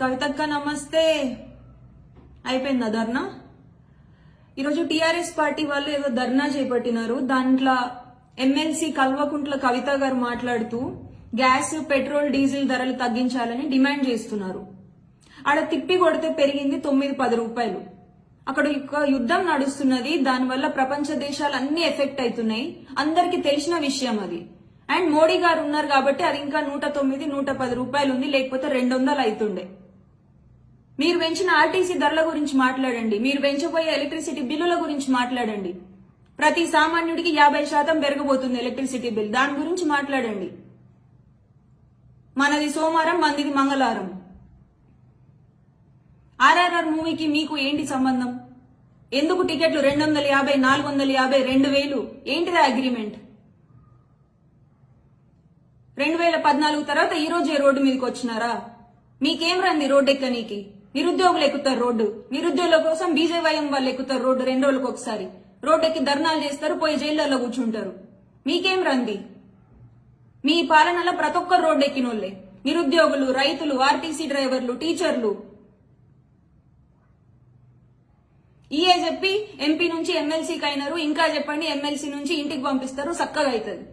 కవితక్క నమస్తే. అయిపోయిందా ధర్నా? ఈరోజు టీఆర్ఎస్ పార్టీ వాళ్ళు ఏదో ధర్నా చేపట్టినారు. దాంట్లో ఎమ్మెల్సీ కల్వకుంట్ల కవిత గారు మాట్లాడుతూ గ్యాస్ పెట్రోల్ డీజిల్ ధరలు తగ్గించాలని డిమాండ్ చేస్తున్నారు. ఆడ తిప్పి కొడితే పెరిగింది తొమ్మిది పది రూపాయలు. అక్కడ యుద్ధం నడుస్తున్నది. దానివల్ల ప్రపంచ దేశాలు అన్ని ఎఫెక్ట్ అవుతున్నాయి. అందరికి తెలిసిన విషయం అది. అండ్ మోడీ గారు ఉన్నారు కాబట్టి అది ఇంకా నూట తొమ్మిది నూట పది రూపాయలు ఉంది. లేకపోతే రెండు వందలు అవుతుండే. మీరు పెంచిన ఆర్టీసీ ధరల గురించి మాట్లాడండి. మీరు పెంచబోయే ఎలక్ట్రిసిటీ బిల్లుల గురించి మాట్లాడండి. ప్రతి సామాన్యుడికి యాభై శాతం పెరగబోతుంది ఎలక్ట్రిసిటీ బిల్. దాని గురించి మాట్లాడండి. మనది సోమవారం మందిది మంగళవారం. ఆర్ఆర్ఆర్ మూవీకి మీకు ఏంటి సంబంధం? ఎందుకు టికెట్లు రెండు వందల యాభై నాలుగు వందల యాభై రెండు వేలు ఏంటిదా అగ్రిమెంట్? రెండు వేల పద్నాలుగు తర్వాత ఈ రోజే రోడ్డు మీదకి వచ్చినారా? మీకేం రంది రోడ్డెక్కనీకి? నిరుద్యోగులు ఎక్కుతారు రోడ్డు. నిరుద్యోగుల కోసం బీజేవైఎం వాళ్ళు ఎక్కుతారు రోడ్డు రెండు రోజులకు ఒకసారి. రోడ్డు ఎక్కి ధర్నాలు చేస్తారు పోయి జైళ్ళలో కూర్చుంటారు. మీకేం రంది మీ పాలనలో ప్రతి ఒక్కరు రోడ్డు ఎక్కినోళ్ళే నిరుద్యోగులు రైతులు ఆర్టీసీ డ్రైవర్లు టీచర్లు. ఈఏ చెప్పి ఎంపీ నుంచి ఎమ్మెల్సీకి అయినారు ఇంకా చెప్పండి ఎమ్మెల్సీ నుంచి ఇంటికి పంపిస్తారు చక్కగా అవుతుంది